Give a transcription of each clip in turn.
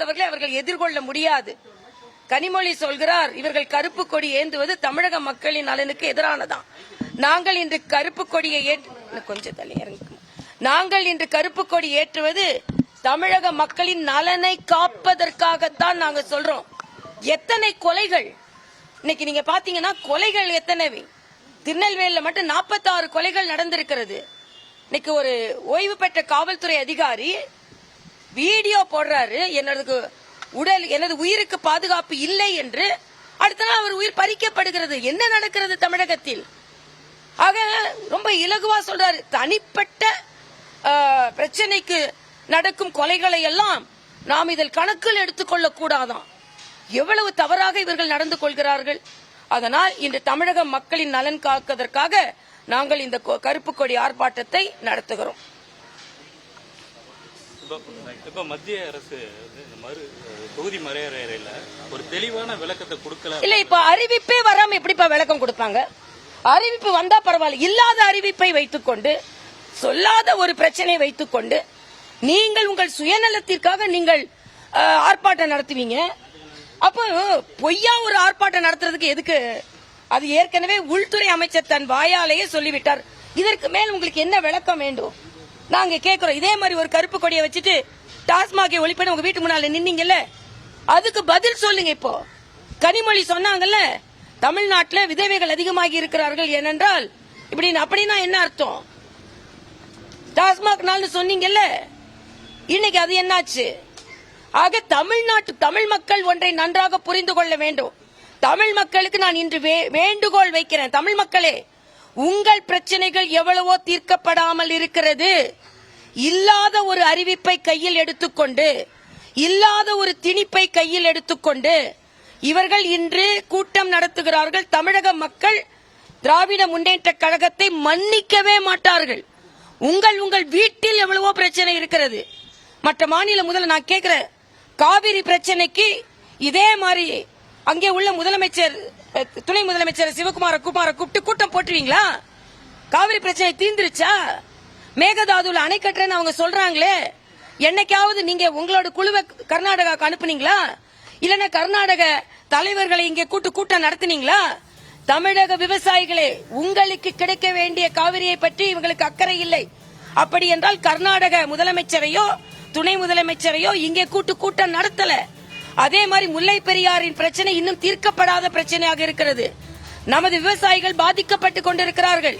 சார்ந்தவர்களை அவர்கள் எதிர்கொள்ள முடியாது. கனிமொழி சொல்கிறார் இவர்கள் கருப்பு கொடி ஏந்துவது தமிழக மக்களின் நலனுக்கு எதிரானதான் நாங்கள் இன்று கருப்பு கொடியை ஏற்று கொஞ்சம் தள்ளி இறங்குங்க. நாங்கள் இன்று கருப்பு கொடி ஏற்றுவது தமிழக மக்களின் நலனை காப்பதற்காகத்தான் நாங்க சொல்றோம். எத்தனை கொலைகள்? இன்னைக்கு நீங்க பாத்தீங்கன்னா கொலைகள் எத்தனை திருநெல்வேலியில் மட்டும் 46 கொலைகள் நடந்திருக்கிறது. இன்னைக்கு ஒரு ஓய்வு பெற்ற காவல்துறை அதிகாரி வீடியோ போடுறாரு. எனது உடல் எனது உயிருக்கு பாதுகாப்பு இல்லை என்று. அடுத்த நாள் அவர் உயிர் பறிக்கப்படுகிறது. என்ன நடக்கிறது தமிழகத்தில்? ஆக ரொம்ப இலகுவா சொல்றாரு. தனிப்பட்ட பிரச்சனைக்கு நடக்கும் கொலைகளை எல்லாம் நாம் இதில் கணக்கில் எடுத்துக்கொள்ள கூடாதான். எவ்வளவு தவறாக இவர்கள் நடந்து கொள்கிறார்கள். அதனால் இன்று தமிழக மக்களின் நலன் காப்பதற்காக நாங்கள் இந்த கொ- கருப்பு கொடி ஆர்ப்பாட்டத்தை நடத்துகிறோம். இப்போ இப்போ மத்திய அரசு வந்து மறு தொகுதி மறையறையில ஒரு தெளிவான விளக்கத்தை கொடுக்கல. இல்ல இப்போ அறிவிப்பே வராம எப்படிப்பா விளக்கம் கொடுப்பாங்க? அறிவிப்பு வந்தா பரவாயில்ல. இல்லாத அறிவிப்பை வைத்துக்கொண்டு சொல்லாத ஒரு பிரச்சனையை வைத்துக்கொண்டு நீங்கள் உங்கள் சுயநலத்திற்காக நீங்கள் ஆர்ப்பாட்டம் நடத்துவீங்க. அப்போ பொய்யா ஒரு ஆர்ப்பாட்டம் நடத்துறதுக்கு எதுக்கு? அது ஏற்கனவே உள்துறை அமைச்சர் தன் வாயாலேயே சொல்லிவிட்டார். இதற்கு மேல் உங்களுக்கு என்ன விளக்கம் வேண்டும்? நாங்க கேக்குறோம். இதே மாதிரி ஒரு கருப்பு கொடியை வச்சுட்டு டாஸ்மாகை ஒழிப்பேன்னு உங்க வீட்டு முன்னால நின்னீங்கல்ல? அதுக்கு பதில் சொல்லுங்க இப்போ. கனிமொழி சொன்னாங்கல்ல தமிழ்நாட்டில் விதவைகள் அதிகமாகி இருக்கிறார்கள் ஏனென்றால் இப்படி அப்படின்னா என்ன அர்த்தம்? டாஸ்மாக் நாள்னு சொன்னீங்கல்ல இன்னைக்கு அது என்னாச்சு? ஆக தமிழ்நாட்டு தமிழ் மக்கள் ஒன்றை நன்றாக புரிந்து கொள்ள வேண்டும். தமிழ் மக்களுக்கு நான் இன்று வே- வேண்டுகோள் வைக்கிறேன். தமிழ் மக்களே உங்கள் பிரச்சனைகள் எவ்வளவோ தீர்க்கப்படாமல் இருக்கிறது. இல்லாத ஒரு அறிவிப்பை கையில் எடுத்துக்கொண்டு இல்லாத ஒரு திணிப்பை கையில் எடுத்துக்கொண்டு இவர்கள் இன்று கூட்டம் நடத்துகிறார்கள். தமிழக மக்கள் திராவிட முன்னேற்ற கழகத்தை மன்னிக்கவே மாட்டார்கள். உங்கள் உங்கள் வீட்டில் எவ்வளவோ பிரச்சனை இருக்கிறது. மற்ற மாநில முதல்ல நான் கேக்குறேன் காவிரி பிரச்சனைக்கு இதே மாதிரி அங்கே உள்ள முதலமைச்சர் துணை முதலமைச்சர் சிவகுமார குமார கூப்பிட்டு கூட்டம் போட்டுருவீங்களா காவிரி பிரச்சனை தீர்ந்துருச்சா? மேகதாதுல அணை கட்டுறேன்னு அவங்க சொல்றாங்களே என்னைக்காவது நீங்க உங்களோட குழுவை கர்நாடகாவுக்கு அனுப்புனீங்களா? இல்லைன்னா கர்நாடக தலைவர்களை இங்கே கூட்டு கூட்டம் நடத்துனீங்களா? தமிழக விவசாயிகளே உங்களுக்கு கிடைக்க வேண்டிய காவிரியை பற்றி இவங்களுக்கு அக்கறை இல்லை. அப்படி என்றால் கர்நாடக முதலமைச்சரையோ துணை முதலமைச்சரையோ இங்கே கூட்டு கூட்டம் நடத்தல. அதே மாதிரி முல்லை பெரியாரின் பிரச்சனை இன்னும் தீர்க்கப்படாத பிரச்சனையாக இருக்கிறது. நமது விவசாயிகள் பாதிக்கப்பட்டு கொண்டிருக்கிறார்கள்.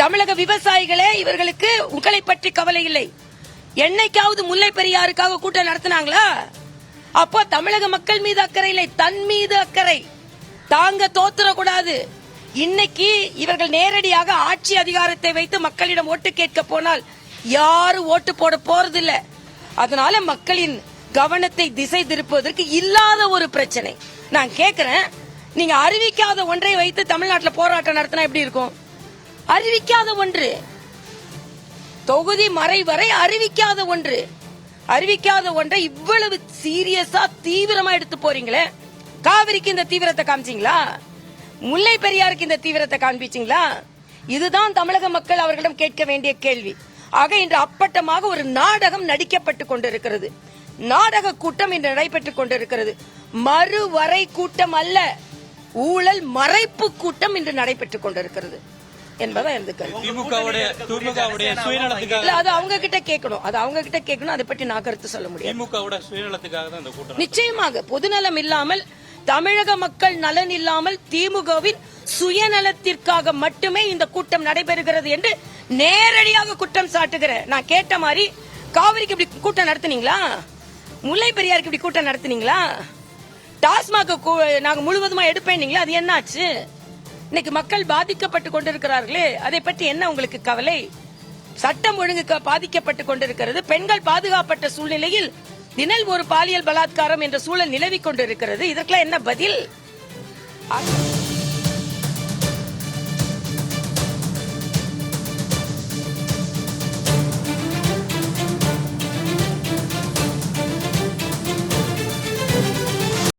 தமிழக விவசாயிகளே இவர்களுக்கு உங்களை பற்றி கவலை இல்லை. என்னைக்காவது முல்லை பெரியாருக்காக கூட்டம் நடத்தினாங்களா? அப்போ தமிழக மக்கள் மீது அக்கறை இல்லை. தன் மீது அக்கறை. தாங்க தோத்துறக்கூடாது இன்னைக்கு இவர்கள் நேரடியாக ஆட்சி அதிகாரத்தை வைத்து மக்களிடம் ஓட்டு கேட்க போனால் யாரும் ஓட்டு போட போறதில்லை. அதனால மக்களின் கவனத்தை திசை திருப்புவதற்கு இல்லாத ஒரு பிரச்சனை. நான் கேக்குறேன் நீங்க அறிவிக்காத ஒன்றை வைத்து தமிழ்நாட்டில் போராட்டம் நடத்தினா எப்படி இருக்கும்? அறிவிக்காத ஒன்று. தொகுதி மறை வரை அறிவிக்காத ஒன்று. அறிவிக்காத ஒன்றை இவ்வளவு சீரியஸா தீவிரமா எடுத்து போறீங்களே? காவிரிக்கு இந்த தீவிரத்தை காமிச்சீங்களா? முல்லை பெரியாருக்கு இந்த தீவிரத்தை காண்பிச்சீங்களா? இதுதான் தமிழக மக்கள் அவர்களிடம் கேட்க வேண்டிய கேள்வி. ஆக இன்று அப்பட்டமாக ஒரு நாடகம் நடிக்கப்பட்டு கொண்டிருக்கிறது. நாடக கூட்டம் இன்று நடைபெற்றுக் கொண்டிருக்கிறது. மறுவரை கூட்டம் அல்ல ஊழல் மறைப்பு கூட்டம் இன்று நடைபெற்றுக் கொண்டிருக்கிறது என்பதான் எனது கருத்து. இல்ல அது அவங்க கிட்ட கேட்கணும். அது அவங்க கிட்ட கேட்கணும் அதை பற்றி நான் கருத்து சொல்ல முடியாது. திமுகவோட சுயநலத்துக்காக தான் இந்த கூட்டம் நிச்சயமாக பொதுநலம் இல்லாமல் தமிழக மக்கள் நலன் இல்லாமல் திமுகவின் சுயநலத்திற்காக மட்டுமே இந்த கூட்டம் நடைபெறுகிறது என்று நேரடியாக குற்றம் சாட்டுகிறேன் நான் கேட்ட மாதிரி காவிரிக்கு இப்படி கூட்டம் நடத்துனீங்களா? முல்லை பெரியாருக்கு இப்படி கூட்டம் நடத்துனீங்களா? டாஸ்மாக நாங்க முழுவதுமா எடுப்பேன்னீங்களா? அது என்னாச்சு? இன்னைக்கு மக்கள் பாதிக்கப்பட்டு கொண்டிருக்கிறார்களே அதை பற்றி என்ன உங்களுக்கு கவலை? சட்டம் ஒழுங்கு பாதிக்கப்பட்டு கொண்டிருக்கிறது. பெண்கள் பாதுகாப்பட்ட சூழ்நிலையில் தினல் ஒரு பாலியல் பலாத்காரம் என்ற சூழல் நிலவிக் கொண்டிருக்கிறது. இதற்கெல்லாம் என்ன பதில்?